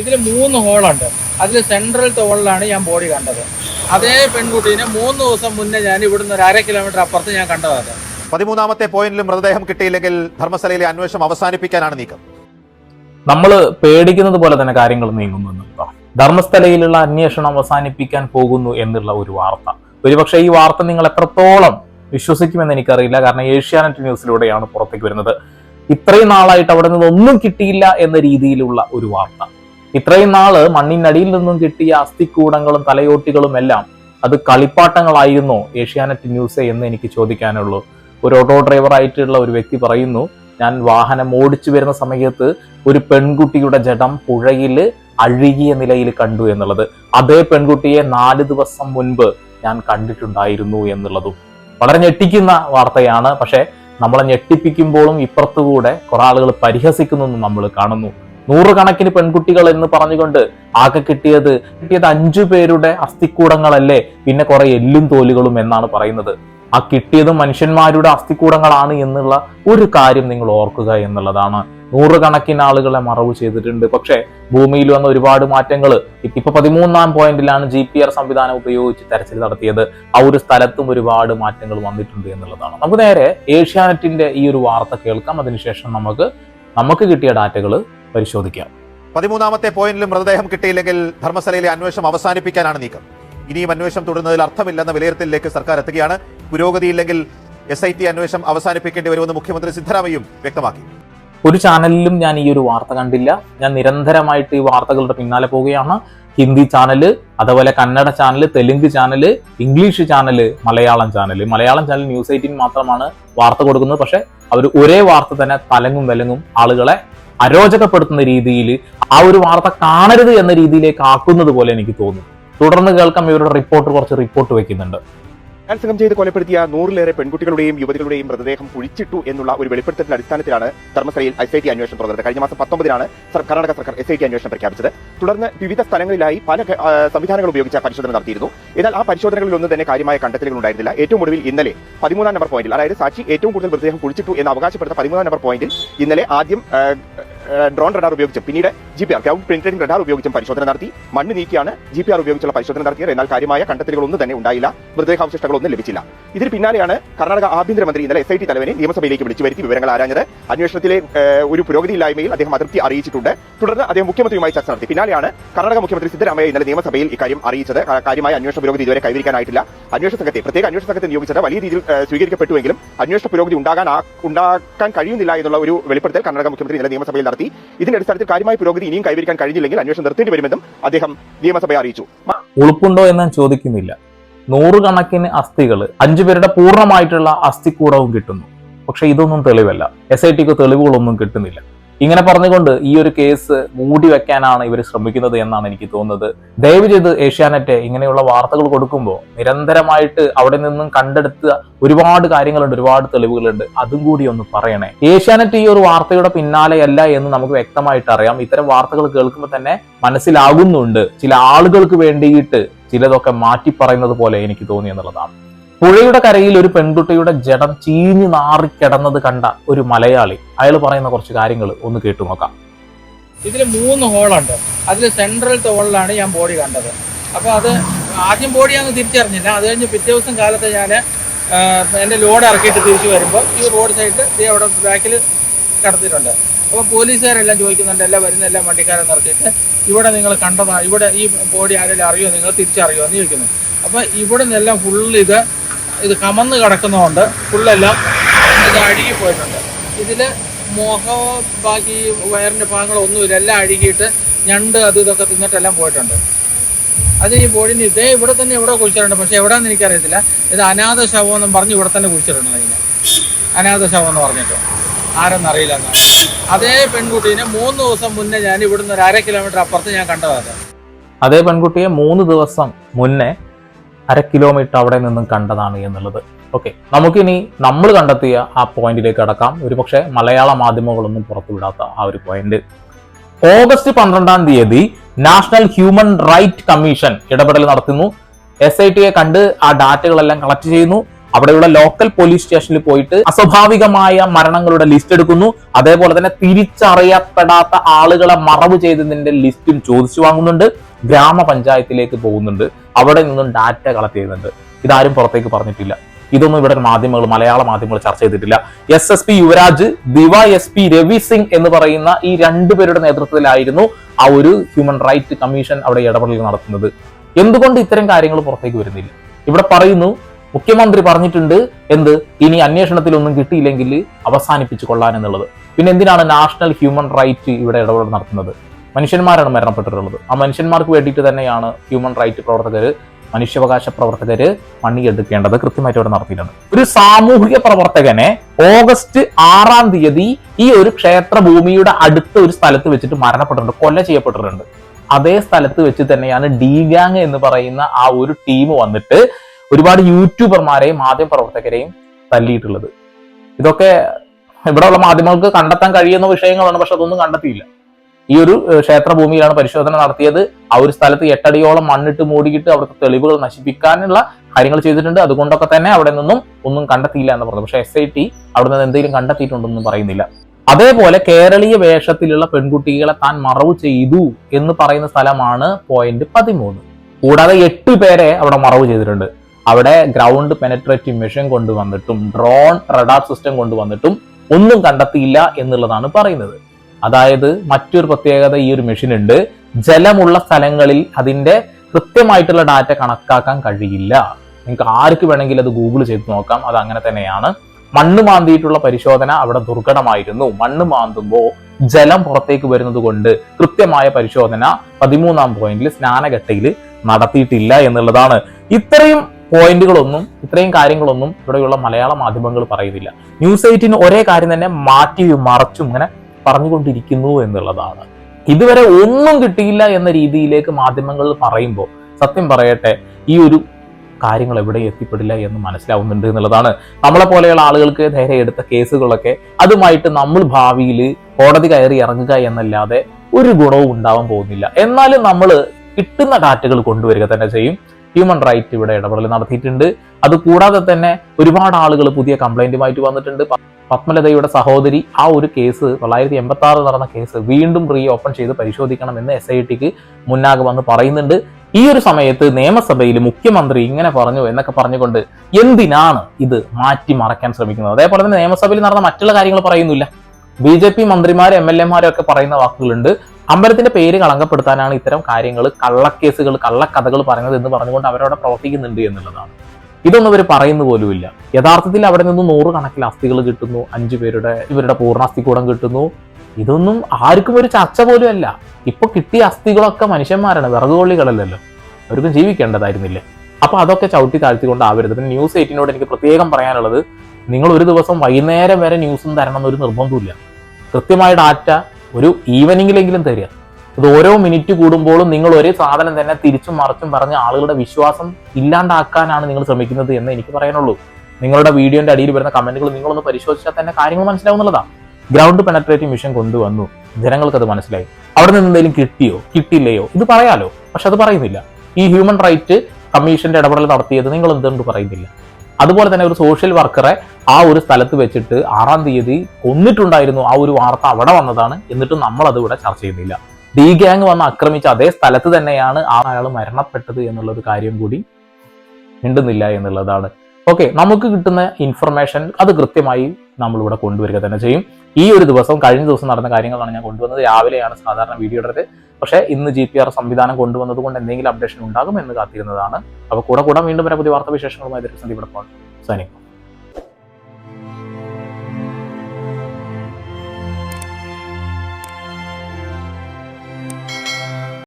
ഇതിൽ മൂന്ന് ഹോളുണ്ട്. അതിൽ സെൻട്രൽ ഹോളിലാണ് ഞാൻ ബോഡി കണ്ടത്. അതേ പെൺകുട്ടീനെ മൂന്ന് ദിവസം മുന്നേ ഞാൻ ഇവിടുന്ന് ഒരു അര കിലോമീറ്റർ അപ്പുറത്ത് ഞാൻ കണ്ടതാണ്. പതിമൂന്നാമത്തെ പോയിന്റിലും മൃതദേഹം കിട്ടിയില്ലെങ്കിൽ ധർമ്മസ്ഥലയിലെ അന്വേഷണം അവസാനിപ്പിക്കാനാണ് നീക്കം. നമ്മൾ പേടിക്കുന്നത് പോലെ തന്നെ കാര്യങ്ങൾ നീങ്ങുന്നു എന്നുള്ളതാണ് ധർമ്മസ്ഥലയിലുള്ള അന്വേഷണം അവസാനിപ്പിക്കാൻ പോകുന്നു എന്നുള്ള ഒരു വാർത്ത. ഒരുപക്ഷെ ഈ വാർത്ത നിങ്ങൾ എത്രത്തോളം വിശ്വസിക്കുമെന്ന് എനിക്കറിയില്ല. കാരണം ഏഷ്യാനെറ്റ് ന്യൂസിലൂടെയാണ് പുറത്തേക്ക് വരുന്നത്. ഇത്രയും നാളായിട്ട് അവിടെ നിന്ന് ഒന്നും കിട്ടിയില്ല എന്ന രീതിയിലുള്ള ഒരു വാർത്ത. ഇത്രയും നാൾ മണ്ണിനടിയിൽ നിന്നും കിട്ടിയ അസ്ഥിക്കൂടങ്ങളും തലയോട്ടികളും എല്ലാം അത് കളിപ്പാട്ടങ്ങളായിരുന്നോ ഏഷ്യാനെറ്റ് ന്യൂസ് എന്ന് എനിക്ക് ചോദിക്കാനുള്ളൂ. ഒരു ഓട്ടോ ഡ്രൈവർ ആയിട്ടുള്ള ഒരു വ്യക്തി പറയുന്നു ഞാൻ വാഹനം ഓടിച്ചു വരുന്ന സമയത്ത് ഒരു പെൺകുട്ടിയുടെ ജഡം പുഴയിൽ അഴുകിയ നിലയിൽ കണ്ടു എന്നുള്ളത്. അതേ പെൺകുട്ടിയെ നാല് ദിവസം മുൻപ് ഞാൻ കണ്ടിട്ടുണ്ടായിരുന്നു എന്നുള്ളതും. വളരെ ഞെട്ടിക്കുന്ന വാർത്തയാണ് പക്ഷേ നമ്മളെ ഞെട്ടിപ്പിക്കുമ്പോഴും ഇപ്പുറത്തുകൂടെ കുറെ ആളുകൾ പരിഹസിക്കുന്നു നമ്മൾ കാണുന്നു. നൂറുകണക്കിന് പെൺകുട്ടികൾ എന്ന് പറഞ്ഞുകൊണ്ട് ആകെ കിട്ടിയത് കിട്ടിയത് അഞ്ചു പേരുടെ അസ്ഥിക്കൂടങ്ങളല്ലേ പിന്നെ കുറെ എല്ലും തോലുകളും എന്നാണ് പറയുന്നത്. ആ കിട്ടിയത് മനുഷ്യന്മാരുടെ അസ്ഥിക്കൂടങ്ങളാണ് എന്നുള്ള ഒരു കാര്യം നിങ്ങൾ ഓർക്കുക എന്നുള്ളതാണ്. നൂറുകണക്കിന് ആളുകളെ മറവ് ചെയ്തിട്ടുണ്ട്. പക്ഷേ ഭൂമിയിൽ വന്ന ഒരുപാട് മാറ്റങ്ങൾ ഇപ്പൊ പതിമൂന്നാം പോയിന്റിലാണ് ജി പി ആർ സംവിധാനം ഉപയോഗിച്ച് തെരച്ചിൽ നടത്തിയത്. ആ ഒരു സ്ഥലത്തും ഒരുപാട് മാറ്റങ്ങൾ വന്നിട്ടുണ്ട് എന്നുള്ളതാണ്. നമുക്ക് നേരെ ഏഷ്യാനെറ്റിന്റെ ഈ ഒരു വാർത്ത കേൾക്കാം. അതിനുശേഷം നമുക്ക് നമുക്ക് കിട്ടിയ ഡാറ്റകൾ പരിശോധിക്കാം. പതിമൂന്നാമത്തെ പോയിന്റിലും മൃതദേഹം കിട്ടിയില്ലെങ്കിൽ ധർമ്മസ്ഥലയിലെ അന്വേഷണം അവസാനിപ്പിക്കാനാണ് നീക്കം. ഇനിയും അന്വേഷണം തുടരുന്നതിൽ അർത്ഥമില്ലെന്ന വിലയിരുത്തലിലേക്ക് സർക്കാർ എത്തുകയാണ്. പുരോഗതിയില്ലെങ്കിൽ എസ് ഐ ടി അന്വേഷണം അവസാനിപ്പിക്കേണ്ടി വരുമെന്ന് മുഖ്യമന്ത്രി സിദ്ധരാമയ്യും വ്യക്തമാക്കി. ഒരു ചാനലിലും ഞാൻ ഈ ഒരു വാർത്ത കണ്ടില്ല. ഞാൻ നിരന്തരമായിട്ട് ഈ വാർത്തകളുടെ പിന്നാലെ പോവുകയാണ് ഹിന്ദി ചാനൽ അതുപോലെ Kannada channel Telugu channel English channel Malayalam channel Malayalam channel news eighteen മാത്രമാണ് വാർത്ത കൊടുക്കുന്നത്. പക്ഷെ അവർ ഒരേ വാർത്ത തന്നെ തലങ്ങും വിലങ്ങും ആളുകളെ അരോചകപ്പെടുത്തുന്ന രീതിയിൽ ആ ഒരു വാർത്ത കാണരുത് എന്ന രീതിയിലേക്ക് ആക്കുന്നത് പോലെ എനിക്ക് തോന്നുന്നു. തുടർന്ന് കേൾക്കാം ഇവരുടെ റിപ്പോർട്ട് കുറച്ച് റിപ്പോർട്ട് വെക്കുന്നുണ്ട്. ബലാത്സംഗം ചെയ്ത് കൊലപ്പെടുത്തിയ നൂറിലേറെ പെൺകുട്ടികളുടെയും യുവതികളുടെയും മൃതദേഹം കുഴിച്ചിട്ടു എന്നുള്ള ഒരു വെളിപ്പെടുത്തലിന്റെ അടിസ്ഥാനത്തിലാണ് ധർമ്മസ്ഥലയിൽ എസ് ഐ ടി അന്വേഷണം തുടർന്നത്. കഴിഞ്ഞ മാസം പത്തൊമ്പതിനാണ് കർണാടക സർക്കാർ എസ് ഐ ടി അന്വേഷണം പ്രഖ്യാപിച്ചത്. തുടർന്ന് വിവിധ സ്ഥലങ്ങളിലായി പല സംവിധാനങ്ങൾ ഉപയോഗിച്ച പരിശോധന നടത്തിയിരുന്നു. എന്നാൽ ആ പരിശോധനകളിലൊന്നും തന്നെ കാര്യമായ കണ്ടെത്തലുകൾ ഉണ്ടായിരുന്നില്ല. ഏറ്റവും ഒടുവിൽ ഇന്നലെ പതിമൂന്നാം നമ്പർ പോയിന്റിൽ അതായത് സാക്ഷി ഏറ്റവും കൂടുതൽ മൃതദേഹം കുഴിച്ചിട്ടു എന്ന് അവകാശപ്പെടുന്ന പതിമൂന്നാം നമ്പർ പോയിന്റിൽ ഇന്നലെ ആദ്യം ഡ്രോൺ റഡാർ ഉപയോഗിച്ചും പിന്നീട് G P R ground penetrating radar ഉപയോഗിച്ചും പരിശോധന നടത്തി. മണ്ണ് നീക്കിയാണ് ജി പി ആർ ഉപയോഗിച്ചുള്ള പരിശോധന നടത്തിയത്. എന്നാൽ കാര്യമായ കണ്ടെത്തലുകളൊന്നും തന്നെ ഉണ്ടായില്ല. മൃതദേഹാവശിഷ്ടങ്ങളൊന്നും ലഭിച്ചില്ല. ഇതിന് പിന്നാലെയാണ് കർണാടക ആഭ്യന്തരമന്ത്രി ഇന്നലെ എസ് ഐ ടി തലവനെ നിയമസഭയിലേക്ക് വിളിച്ചു വരുത്തി വിവരങ്ങൾ ആരാഞ്ഞത്. അന്വേഷണത്തിലെ ഒരു പുരോഗതിയില്ലായ്മയിൽ അദ്ദേഹം അതൃപ്തി അറിയിച്ചിട്ടുണ്ട്. തുടർന്ന് അദ്ദേഹം മുഖ്യമന്ത്രിയുമായി ചർച്ച നടത്തി. പിന്നാലെയാണ് കർണാടക മുഖ്യമന്ത്രി സിദ്ധരാമയ്യ ഇന്നലെ നിയമസഭയിൽ ഇക്കാര്യം അറിയിച്ചത്. കാര്യമായ അന്വേഷണ പുരോഗതി ഇതുവരെ കൈവരിക്കാനായിട്ടില്ല. അന്വേഷണ സംഘത്തെ പ്രത്യേക അന്വേഷണ സംഘത്തെ നിയോഗിച്ചത് വലിയ രീതിയിൽ സ്വീകരിക്കപ്പെട്ടുവെങ്കിലും അന്വേഷണ പുരോഗതി ഉണ്ടാകാൻ ഉണ്ടാക്കാൻ കഴിയുന്നില്ല എന്നുള്ള ഒരു വെളിപ്പെടുത്തൽ കർണാടക മുഖ്യമന്ത്രി ഇന്നലെ നിയമസഭയിൽ നടത്തി. ഇതിന്റെ അടിസ്ഥാനത്തിൽ കാര്യമായ പുരോഗതി ഇനിയും കൈവരിക്കാൻ കഴിഞ്ഞില്ലെങ്കിൽ അന്വേഷണം നിർത്തേണ്ടി വരുമെന്നും അദ്ദേഹം നിയമസഭയെ അറിയിച്ചു. ഉളുപ്പുണ്ടോ എന്ന് ചോദിക്കുന്നില്ല. നൂറുകണക്കിന് അസ്ഥികൾ അഞ്ചുപേരുടെ പൂർണമായിട്ടുള്ള അസ്ഥിക്കൂടവും കിട്ടുന്നു. പക്ഷെ ഇതൊന്നും തെളിവല്ല. എസ് ഐ ടിക്ക് തെളിവുകളൊന്നും കിട്ടുന്നില്ല. ഇങ്ങനെ പറഞ്ഞുകൊണ്ട് ഈ ഒരു കേസ് മൂടി വെക്കാനാണ് ഇവർ ശ്രമിക്കുന്നത് എന്നാണ് എനിക്ക് തോന്നുന്നത്. ദയവ് ചെയ്ത് ഏഷ്യാനെറ്റ് ഇങ്ങനെയുള്ള വാർത്തകൾ കൊടുക്കുമ്പോൾ നിരന്തരമായിട്ട് അവിടെ നിന്നും കണ്ടെടുത്ത ഒരുപാട് കാര്യങ്ങളുണ്ട് ഒരുപാട് തെളിവുകളുണ്ട്. അതും കൂടി ഒന്ന് പറയണേ. ഏഷ്യാനെറ്റ് ഈ ഒരു വാർത്തയുടെ പിന്നാലെയല്ല എന്ന് നമുക്ക് വ്യക്തമായിട്ട് അറിയാം. ഇത്തരം വാർത്തകൾ കേൾക്കുമ്പോൾ തന്നെ മനസ്സിലാകുന്നുണ്ട്. ചില ആളുകൾക്ക് വേണ്ടിയിട്ട് ചിലതൊക്കെ മാറ്റി പറയുന്നത് പോലെ എനിക്ക് തോന്നി എന്നുള്ളതാണ്. പുഴയുടെ കരയിൽ ഒരു പെൺകുട്ടിയുടെ ജഡം ചീഞ്ഞു നാറിക്കിടന്നത് കണ്ട ഒരു മലയാളി. അയാൾ പറയുന്ന കുറച്ച് കാര്യങ്ങൾ ഒന്ന് കേട്ടു നോക്കാം. ഇതിൽ മൂന്ന് ഹോളുണ്ട്. അതിൽ സെൻട്രൽ ഹോളിലാണ് ഞാൻ ബോഡി കണ്ടത്. അപ്പോൾ അത് ആദ്യം ബോഡി അങ്ങ് തിരിച്ചറിഞ്ഞില്ല. അത് കഴിഞ്ഞ് പിറ്റേ ദിവസം കാലത്ത് ഞാൻ എന്റെ ലോഡ് ഇറക്കിയിട്ട് തിരിച്ചു വരുമ്പോൾ ഈ റോഡ് സൈഡിൽ ദേ അവിടെ ബാക്കിൽ കിടത്തിയിട്ടുണ്ട്. അപ്പോൾ പോലീസുകാരെല്ലാം ചോദിക്കുന്നുണ്ട് എല്ലാം വരുന്ന എല്ലാം വണ്ടിക്കാരെ നിർത്തിയിട്ട് ഇവിടെ നിങ്ങൾ കണ്ടതാ ഇവിടെ ഈ ബോഡി ആരെങ്കിലും അറിയോ? നിങ്ങൾ തിരിച്ചറിയോ? എന്ന് ചോദിക്കുന്നു. അപ്പോൾ ഇവിടെ നിന്നെല്ലാം ഫുള്ള് ഇത് ഇത് കമന്ന് കിടക്കുന്നതുകൊണ്ട് ഫുള്ളെല്ലാം ഇത് അഴുകി പോയിട്ടുണ്ട്. ഇതിൽ മുഖമോ ബാക്കി വയറിന്റെ ഭാഗങ്ങളൊന്നുമില്ല എല്ലാം അഴുകിയിട്ട് ഞണ്ട് അത് ഇതൊക്കെ തിന്നിട്ടെല്ലാം പോയിട്ടുണ്ട്. അത് ഈ ബോഡിന് ഇതേ ഇവിടെ തന്നെ ഇവിടെ കുഴിച്ചിട്ടുണ്ട് പക്ഷേ എവിടെയെന്ന് എനിക്കറിയത്തില്ല. ഇത് അനാഥ ശവം എന്നും പറഞ്ഞ് ഇവിടെ തന്നെ കുഴിച്ചിട്ടുണ്ട് അതിനെ. അനാഥ ശവം എന്ന് പറഞ്ഞിട്ട് ആരെന്നറിയില്ല എന്നാണ്. അതേ പെൺകുട്ടീനെ മൂന്ന് ദിവസം മുന്നേ ഞാൻ ഇവിടുന്ന് ഒരു അര കിലോമീറ്റർ അപ്പുറത്ത് ഞാൻ കണ്ടതാണ്. അതേ പെൺകുട്ടിയെ മൂന്ന് ദിവസം മുന്നേ അര കിലോമീറ്റർ അവിടെ നിന്നും കണ്ടതാണ് എന്നുള്ളത്. ഓക്കെ നമുക്കിനി നമ്മൾ കണ്ടെത്തിയ ആ പോയിന്റിലേക്ക് കടക്കാം. ഒരുപക്ഷെ മലയാള മാധ്യമങ്ങളൊന്നും പുറത്തുവിടാത്ത ആ ഒരു പോയിന്റ് ഓഗസ്റ്റ് പന്ത്രണ്ടാം തീയതി നാഷണൽ ഹ്യൂമൻ റൈറ്റ് കമ്മീഷൻ ഇടപെടൽ നടത്തുന്നു. എസ് ഐ ടിയെ കണ്ട് ആ ഡാറ്റകളെല്ലാം കളക്ട് ചെയ്യുന്നു. അവിടെയുള്ള ലോക്കൽ പോലീസ് സ്റ്റേഷനിൽ പോയിട്ട് അസ്വാഭാവികമായ മരണങ്ങളുടെ ലിസ്റ്റ് എടുക്കുന്നു. അതേപോലെ തന്നെ തിരിച്ചറിയപ്പെടാത്ത ആളുകളെ മറവ് ചെയ്തതിന്റെ ലിസ്റ്റും ചോദിച്ചു വാങ്ങുന്നുണ്ട്. ഗ്രാമപഞ്ചായത്തിലേക്ക് പോകുന്നുണ്ട്. അവിടെ നിന്നും ഡാറ്റ കളക്ട് ചെയ്യുന്നുണ്ട് ഇതാരും പുറത്തേക്ക് പറഞ്ഞിട്ടില്ല. ഇതൊന്നും ഇവിടെ മാധ്യമങ്ങൾ മലയാള മാധ്യമങ്ങൾ ചർച്ച ചെയ്തിട്ടില്ല. എസ് എസ് പി യുവരാജ് ദിവ എസ് പി രവി സിംഗ് എന്ന് പറയുന്ന ഈ രണ്ടുപേരുടെ നേതൃത്വത്തിലായിരുന്നു ആ ഒരു ഹ്യൂമൻ റൈറ്റ് കമ്മീഷൻ അവിടെ ഇടപെടൽ നടത്തുന്നത്. എന്തുകൊണ്ട് ഇത്തരം കാര്യങ്ങൾ പുറത്തേക്ക് വരുന്നില്ല? ഇവിടെ പറയുന്നു മുഖ്യമന്ത്രി പറഞ്ഞിട്ടുണ്ട് എന്ത്? ഇനി അന്വേഷണത്തിലൊന്നും കിട്ടിയില്ലെങ്കിൽ അവസാനിപ്പിച്ചു കൊള്ളാൻ എന്നുള്ളത്. പിന്നെ എന്തിനാണ് നാഷണൽ ഹ്യൂമൻ റൈറ്റ് ഇവിടെ ഇടപെടൽ നടത്തുന്നത്? മനുഷ്യന്മാരാണ് മരണപ്പെട്ടിട്ടുള്ളത്. ആ മനുഷ്യന്മാർക്ക് വേണ്ടിയിട്ട് തന്നെയാണ് ഹ്യൂമൻ റൈറ്റ് പ്രവർത്തകർ മനുഷ്യാവകാശ പ്രവർത്തകർ പണിയെടുക്കേണ്ടത് കൃത്യമായിട്ട് അവിടെ നടത്തിയിട്ടുണ്ട്. ഒരു സാമൂഹിക പ്രവർത്തകനെ ഓഗസ്റ്റ് ആറാം തീയതി ഈ ഒരു ക്ഷേത്ര ഭൂമിയുടെ അടുത്ത ഒരു സ്ഥലത്ത് വെച്ചിട്ട് മരണപ്പെട്ടിട്ടുണ്ട് കൊല ചെയ്യപ്പെട്ടിട്ടുണ്ട്. അതേ സ്ഥലത്ത് വെച്ച് തന്നെയാണ് ഡി ഗാങ് എന്ന് പറയുന്ന ആ ഒരു ടീം വന്നിട്ട് ഒരുപാട് യൂട്യൂബർമാരെയും മാധ്യമ പ്രവർത്തകരെയും തല്ലിയിട്ടുള്ളത്. ഇതൊക്കെ ഇവിടെയുള്ള മാധ്യമങ്ങൾക്ക് കണ്ടെത്താൻ കഴിയുന്ന വിഷയങ്ങളാണ് പക്ഷെ അതൊന്നും കണ്ടെത്തിയില്ല. ഈ ഒരു ക്ഷേത്ര ക്ഷേത്രഭൂമിയിലാണ് പരിശോധന നടത്തിയത്. ആ ഒരു സ്ഥലത്ത് എട്ടടിയോളം മണ്ണിട്ട് മൂടിയിട്ട് അവിടുത്തെ തെളിവുകൾ നശിപ്പിക്കാനുള്ള കാര്യങ്ങൾ ചെയ്തിട്ടുണ്ട്. അതുകൊണ്ടൊക്കെ തന്നെ അവിടെ നിന്നും ഒന്നും കണ്ടെത്തിയില്ല എന്ന് പറഞ്ഞു. പക്ഷെ എസ് ഐ ടി അവിടെ നിന്ന് എന്തെങ്കിലും കണ്ടെത്തിയിട്ടുണ്ടെന്നും പറയുന്നില്ല. അതേപോലെ കേരളീയ വേഷത്തിലുള്ള പെൺകുട്ടികളെ താൻ മറവ് ചെയ്തു എന്ന് പറയുന്ന സ്ഥലമാണ് പോയിന്റ് പതിമൂന്ന്. കൂടാതെ എട്ട് പേരെ അവിടെ മറവ് ചെയ്തിട്ടുണ്ട്. അവിടെ ഗ്രൗണ്ട് പെനട്രേറ്റീവ് മെഷീൻ കൊണ്ടുവന്നിട്ടും ഡ്രോൺ റഡാർ സിസ്റ്റം കൊണ്ടുവന്നിട്ടും ഒന്നും കണ്ടെത്തിയില്ല എന്നുള്ളതാണ് പറയുന്നത്. അതായത് മറ്റൊരു പ്രത്യേകത ഈ ഒരു മെഷീൻ ഉണ്ട്. ജലമുള്ള സ്ഥലങ്ങളിൽ അതിന്റെ കൃത്യമായിട്ടുള്ള ഡാറ്റ കണക്കാക്കാൻ കഴിയില്ല. നിങ്ങൾക്ക് ആർക്ക് വേണമെങ്കിലും അത് ഗൂഗിൾ ചെയ്ത് നോക്കാം. അത് അങ്ങനെ തന്നെയാണ്. മണ്ണ് മാന്തിയിട്ടുള്ള പരിശോധന അവിടെ ദുർഘടമായിരുന്നു. മണ്ണ് മാന്തുമ്പോൾ ജലം പുറത്തേക്ക് വരുന്നത് കൊണ്ട് കൃത്യമായ പരിശോധന പതിമൂന്നാം പോയിന്റിൽ സ്നാനഘട്ടയിൽ നടത്തിയിട്ടില്ല എന്നുള്ളതാണ്. ഇത്രയും പോയിന്റുകളൊന്നും ഇത്രയും കാര്യങ്ങളൊന്നും ഇവിടെയുള്ള മലയാള മാധ്യമങ്ങൾ പറയുന്നില്ല. ന്യൂസ് എയ്റ്റിന് ഒരേ കാര്യം തന്നെ മാറ്റി മറച്ചും ഇങ്ങനെ പറഞ്ഞുകൊണ്ടിരിക്കുന്നു എന്നുള്ളതാണ്. ഇതുവരെ ഒന്നും കിട്ടിയില്ല എന്ന രീതിയിലേക്ക് മാധ്യമങ്ങൾ പറയുമ്പോൾ സത്യം പറയട്ടെ ഈ ഒരു കാര്യങ്ങൾ എവിടെ എത്തിപ്പെടില്ല എന്ന് മനസ്സിലാവുന്നുണ്ട് എന്നുള്ളതാണ്. നമ്മളെ പോലെയുള്ള ആളുകൾക്ക് നേരെ എടുത്ത കേസുകളൊക്കെ അതുമായിട്ട് നമ്മൾ ഭാവിയിൽ കോടതി കയറി ഇറങ്ങുക എന്നല്ലാതെ ഒരു ഗുണവും ഉണ്ടാവാൻ പോകുന്നില്ല. എന്നാലും നമ്മൾ കിട്ടുന്ന ഡാറ്റകൾ കൊണ്ടുവരിക തന്നെ ചെയ്യും. ഹ്യൂമൻ റൈറ്റ് ഇവിടെ ഇടപെടൽ നടത്തിയിട്ടുണ്ട്. അത് കൂടാതെ തന്നെ ഒരുപാട് ആളുകൾ പുതിയ കംപ്ലൈന്റുമായിട്ട് വന്നിട്ടുണ്ട്. പത്മലതയുടെ സഹോദരി ആ ഒരു കേസ് തൊള്ളായിരത്തി എൺപത്തി ആറ് നടന്ന കേസ് വീണ്ടും റീ ഓപ്പൺ ചെയ്ത് പരിശോധിക്കണമെന്ന് എസ് ഐ ടിക്ക് മുന്നാകെ വന്ന് പറയുന്നുണ്ട്. ഈ ഒരു സമയത്ത് നിയമസഭയിൽ മുഖ്യമന്ത്രി ഇങ്ങനെ പറഞ്ഞു എന്നൊക്കെ പറഞ്ഞുകൊണ്ട് എന്തിനാണ് ഇത് മാറ്റി മറയ്ക്കാൻ ശ്രമിക്കുന്നത്? അതേപോലെ തന്നെ നിയമസഭയിൽ നടന്ന മറ്റുള്ള കാര്യങ്ങൾ പറയുന്നില്ല. ബി ജെ പി മന്ത്രിമാരും എം എൽ എമാരും ഒക്കെ പറയുന്ന വാക്കുകളുണ്ട്. അമ്പലത്തിന്റെ പേര് കളങ്കപ്പെടുത്താനാണ് ഇത്തരം കാര്യങ്ങൾ കള്ളക്കേസുകൾ കള്ളക്കഥകൾ പറയുന്നത് എന്ന് പറഞ്ഞുകൊണ്ട് അവരവിടെ പ്രവർത്തിക്കുന്നുണ്ട് എന്നുള്ളതാണ്. ഇതൊന്നും അവർ പറയുന്ന പോലുമില്ല. യഥാർത്ഥത്തിൽ അവിടെ നിന്ന് നൂറുകണക്കിന് അസ്ഥികൾ കിട്ടുന്നു അഞ്ചു പേരുടെ ഇവരുടെ പൂർണാസ്ഥിക്കൂടം കിട്ടുന്നു. ഇതൊന്നും ആർക്കും ഒരു ചർച്ച പോലും അല്ല ഇപ്പൊ കിട്ടിയ അസ്ഥികളൊക്കെ മനുഷ്യന്മാരാണ് വിറകുകൊള്ളികളല്ലല്ലോ. അവർക്കും ജീവിക്കേണ്ടതായിരുന്നില്ലേ? അപ്പൊ അതൊക്കെ ചവിട്ടി താഴ്ത്തിക്കൊണ്ട് ആവരുത് പിന്നെ ന്യൂസ് എയ്റ്റിനോട് എനിക്ക് പ്രത്യേകം പറയാനുള്ളത് നിങ്ങൾ ഒരു ദിവസം വൈകുന്നേരം വരെ ന്യൂസും തരണം എന്നൊരു നിർബന്ധമില്ല കൃത്യമായ ഡാറ്റ ഒരു ഈവനിങ്ങിലെങ്കിലും തരിക. അത് ഓരോ മിനിറ്റ് കൂടുമ്പോഴും നിങ്ങൾ ഒരേ സാധനം തന്നെ തിരിച്ചും മറിച്ചും പറഞ്ഞ് ആളുകളുടെ വിശ്വാസം ഇല്ലാണ്ടാക്കാനാണ് നിങ്ങൾ ശ്രമിക്കുന്നത് എന്ന് എനിക്ക് പറയാനുള്ളൂ. നിങ്ങളുടെ വീഡിയോന്റെ അടിയിൽ വരുന്ന കമന്റുകൾ നിങ്ങളൊന്ന് പരിശോധിച്ചാൽ തന്നെ കാര്യങ്ങൾ മനസ്സിലാവുന്നതാണ് ഗ്രൗണ്ട് പെനട്രേറ്റിംഗ് മിഷൻ കൊണ്ടുവന്നു. ജനങ്ങൾക്ക് അത് മനസ്സിലായി. അവിടെ നിന്ന് എന്തെങ്കിലും കിട്ടിയോ? കിട്ടില്ലയോ? ഇത് പറയാലോ. പക്ഷെ അത് പറയുന്നില്ല. ഈ ഹ്യൂമൻ റൈറ്റ് കമ്മീഷന്റെ ഇടപെടൽ നടത്തിയത് നിങ്ങൾ എന്തുകൊണ്ട് പറയുന്നില്ല? അതുപോലെ തന്നെ ഒരു സോഷ്യൽ വർക്കറെ ആ ഒരു സ്ഥലത്ത് വെച്ചിട്ട് ആറാം തീയതി കൊന്നിട്ടുണ്ടായിരുന്നു ആ ഒരു വാർത്ത അവിടെ വന്നതാണ്. എന്നിട്ടും നമ്മൾ അത് ഇവിടെ ചർച്ച ചെയ്യുന്നില്ല. ഡി ഗ്യാങ് വന്ന് ആക്രമിച്ച അതേ സ്ഥലത്ത് തന്നെയാണ് ആ അയാൾ മരണപ്പെട്ടത് എന്നുള്ള ഒരു കാര്യം കൂടി മിണ്ടുന്നില്ല എന്നുള്ളതാണ്. ഓക്കെ നമുക്ക് കിട്ടുന്ന ഇൻഫർമേഷൻ അത് കൃത്യമായി നമ്മളിവിടെ കൊണ്ടുവരിക തന്നെ ചെയ്യും. ഈ ഒരു ദിവസം കഴിഞ്ഞ ദിവസം നടന്ന കാര്യങ്ങളാണ് ഞാൻ കൊണ്ടുവന്നത്. രാവിലെയാണ് സാധാരണ വീഡിയോ പക്ഷേ ഇന്ന് ജി പി ആർ സംവിധാനം കൊണ്ടുവന്നത് കൊണ്ട് എന്തെങ്കിലും അപ്ഡേഷൻ ഉണ്ടാകും എന്ന് കാത്തിരുന്നതാണ്. അപ്പോൾ കൂടെ കൂടെ വീണ്ടും വരെ പുതിയ വാർത്താ വിശേഷങ്ങളുമായി ദർശനം ഇവിടെ പോകാം സൈനിക്കും